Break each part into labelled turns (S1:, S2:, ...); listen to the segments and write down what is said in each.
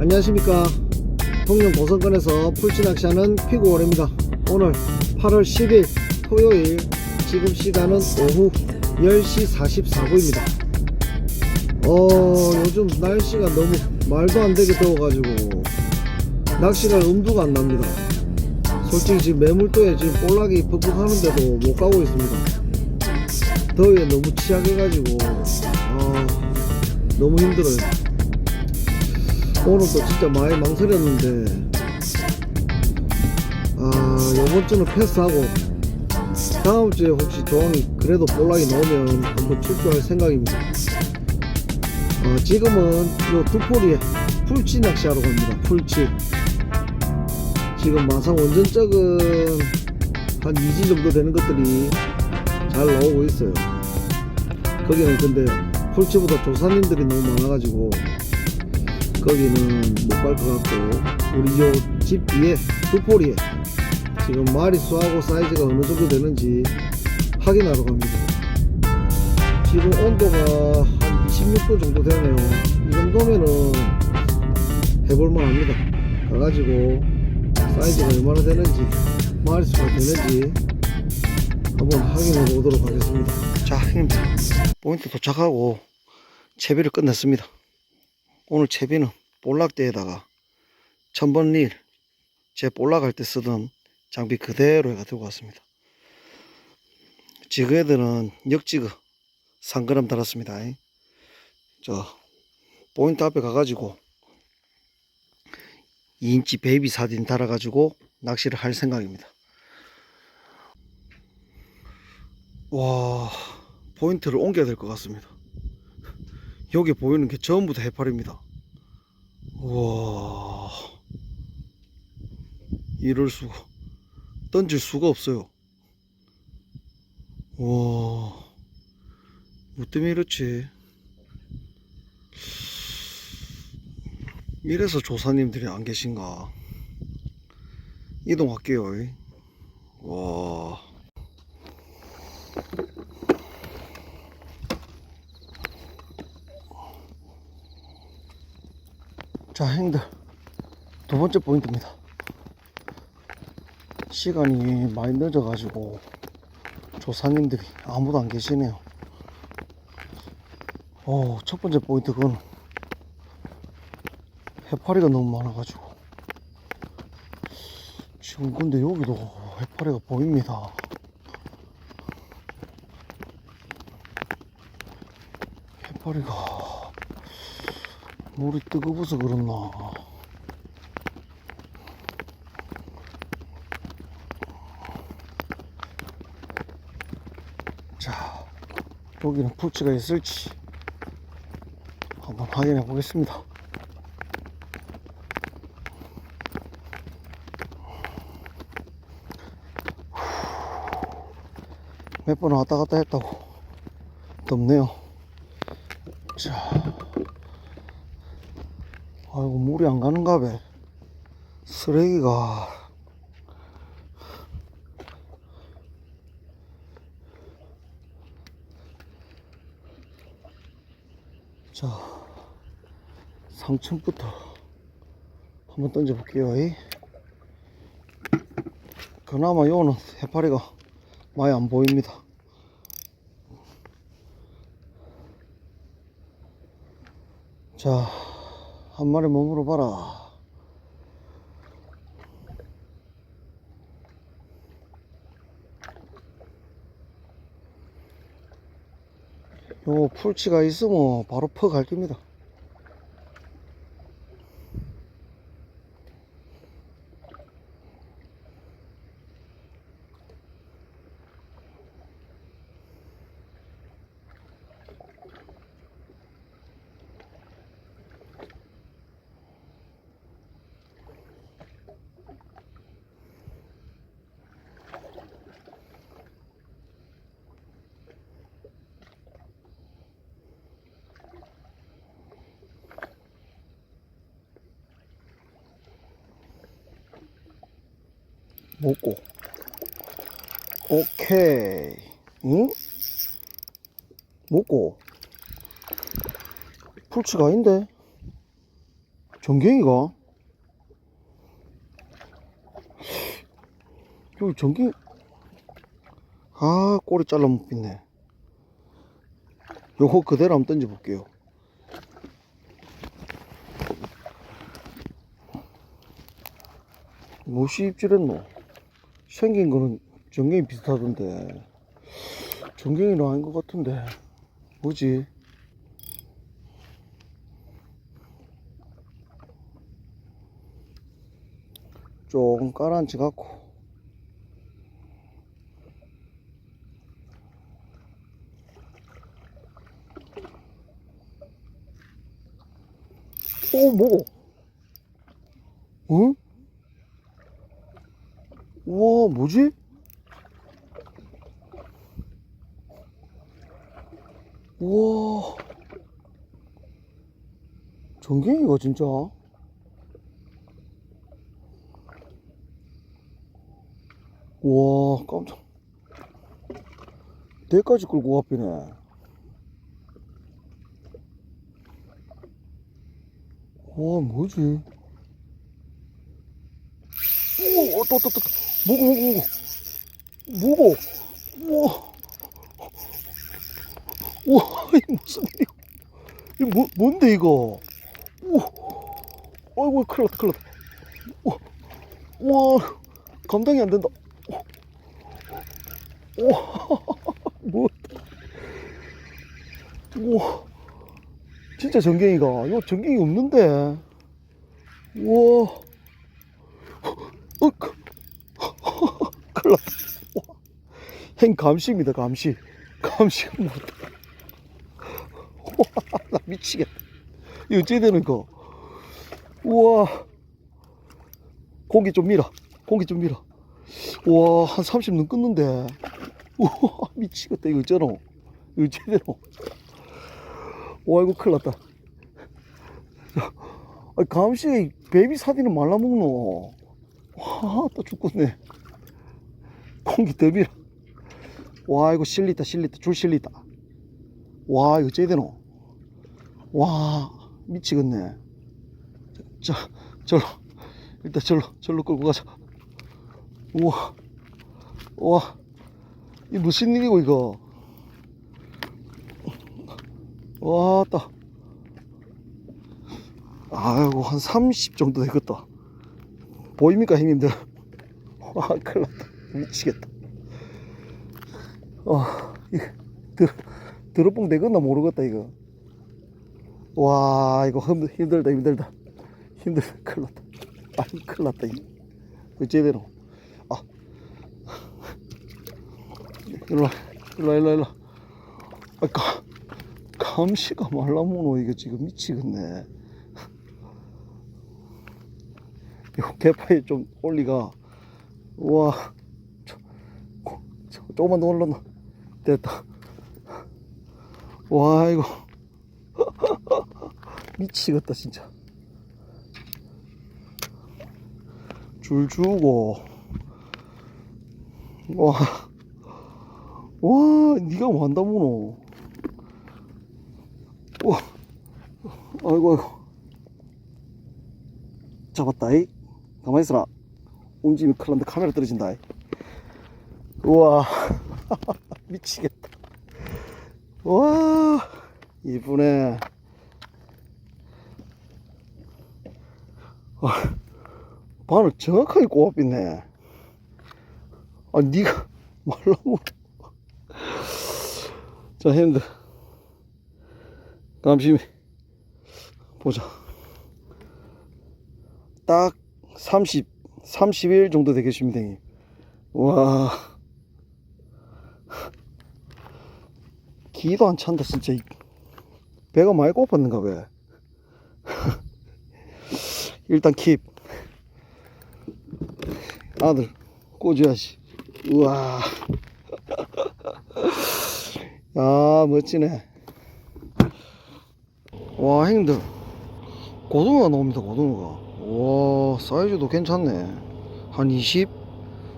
S1: 안녕하십니까. 통영 고성권에서 풀치 낚시하는 피구월입니다. 오늘 8월 10일 토요일 지금 시간은 오후 10시 44분입니다. 어 요즘 날씨가 너무 말도 안 되게 더워가지고 낚시가 엄두가 안 납니다. 솔직히 지금 매물도에 지금 볼락이 퍽퍽 하는데도 못 가고 있습니다. 더위에 너무 취약해가지고 아 너무 힘들어요 오늘도 진짜 많이 망설였는데 아 요번 주는 패스하고 다음 주에 혹시 조항이 그래도 볼락이 나오면 한번 출조할 생각입니다. 어, 지금은 요 두포리에 풀치 낚시하러 갑니다. 풀치 지금 마상 원전적은 한 2지 정도 되는 것들이 잘 나오고 있어요. 거기는 근데 풀치보다 조사님들이 너무 많아가지고 거기는 못 갈 것 같고 우리 요 집 뒤에 두포리에 지금 마리수하고 사이즈가 어느 정도 되는지 확인하러 갑니다. 지금 온도가 한 26도 정도 되네요. 이 정도면은 해볼만 합니다. 가가지고 사이즈가 얼마나 되는지 마리수가 되는지 한번 확인해 보도록 하겠습니다. 자 형님들 포인트 도착하고 채비를 끝냈습니다 오늘 채비는 볼락대에다가 천번릴 제 볼락할 때 쓰던 장비 그대로 해가 들고 왔습니다. 지그헤드는 역지그 3g 달았습니다. 저 포인트 앞에 가가지고 2인치 베이비 사딘 달아가지고 낚시를 할 생각입니다. 와 포인트를 옮겨야 될 것 같습니다 여기 보이는 게 전부 다 해파리입니다 와 이럴 수가 던질 수가 없어요 와, 뭐 때문에 이렇지? 이래서 조사님들이 안 계신가? 이동할게요. 와. 자, 형들. 두 번째 포인트입니다. 시간이 많이 늦어가지고 조사님들이 아무도 안 계시네요. 어, 첫 번째 포인트 그건 해파리가 너무 많아가지고 지금 근데 여기도 해파리가 보입니다. 해파리가 물이 뜨거워서 그렇나. 자, 여기는 풀치가 있을지 한번 확인해 보겠습니다. 몇 번 왔다 갔다 했다고 덥네요. 자, 아이고 물이 안 가는가 봐. 쓰레기가 자, 3층부터 한번 던져 볼게요. 이. 그나마 요는 해파리가 많이 안 보입니다. 자, 한 마리 몸으로 봐라. 요 풀치가 있으면 바로 퍼갈 겁니다. 먹고 오케이 응? 먹고 풀치가 아닌데 전갱이가? 여기 전갱이, 아, 꼬리 잘라 먹겠네. 요거 그대로 한번 던져 볼게요. 무엇이 입질했노? 생긴 거는 전갱이 비슷하던데. 전갱이는 아닌 것 같은데. 뭐지? 조금 깔아앉혀 갖고 오 뭐? 응? 우와 뭐지? 우와. 전갱이가 진짜? 와 깜짝. 대까지 끌고 와비네. 와 뭐지 우와 또또 또 뭐고 뭐고 뭐고. 뭐고. 우와. 우와 이 무슨 일이야? 이 뭐, 뭔데 이거? 우와. 아이고 큰일 났다 큰일 났다. 우와. 감당이 안 된다. 우와. 뭐. 우와. 진짜 전갱이가. 이거 전갱이 없는데. 우와 어, 그- 큰일 났다. 행 감시입니다 감시. 감시가 뭐다 우와 나 미치겠다. 이거 어찌 되는 거? 우와. 고기 좀 밀어. 고기 좀 밀어. 우와 한 30 넘겠는데. 우와 미치겠다 이거 어쩌노? 이거 어찌되노? 와 이거 큰일 났다. 아 감시 베이비 사디는 말라먹노 와또 죽겠네. 공기 더 밀어 와 이거 실리다 실리다. 줄 실리다. 와 이거 되노? 와 미치겠네. 자 절로. 일단 절로 절로 끌고 가자. 우와. 우와. 이 무슨 일이고 이거? 와따 아이고 한 30 정도 되겠다 보입니까 형님들? 와 큰일 났다. 미치겠다. 어 드럽봉 되겠나 모르겠다 이거. 와 이거 힘들, 힘들다 힘들다. 힘들다 큰일 났다. 아이 큰일 났다 이거. 어째되노 아. 일로와 일로와 일로와 일로와. 아, 가, 감시가 말라모노 이거 지금. 미치겠네 이거 개파에 좀 올리가. 우와. 저, 고- 저, 조금만 더 올렸나 됐다. 와 이거. 미치겠다 진짜. 줄 주고. 와, 와, 니가 완다 무노. 와, 아이고, 아이고. 잡았다, 이. 가만히 있어라. 움직이면 큰일 난다. 카메라 떨어진다, 이. 우와, 미치겠다. 와, 이쁘네. 아, 바늘 정확하게 꼬아빛네. 아, 니가 말라고. 자, 형님들. 감시 보자. 딱 30, 31 정도 되겠습니다. 와. 기도 안 찬다, 진짜. 이- 배가 많이 고팠는가, 왜? 일단 킵. 아들, 꽂아야지. 우와. 아, 멋지네. 와, 형님들. 고등어가 나옵니다, 고등어가. 와, 사이즈도 괜찮네. 한 20?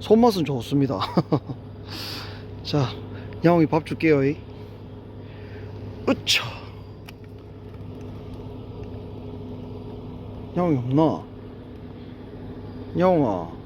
S1: 손맛은 좋습니다. 자, 양이 밥 줄게요. 이. 으차. 야옹이 없나? 야옹아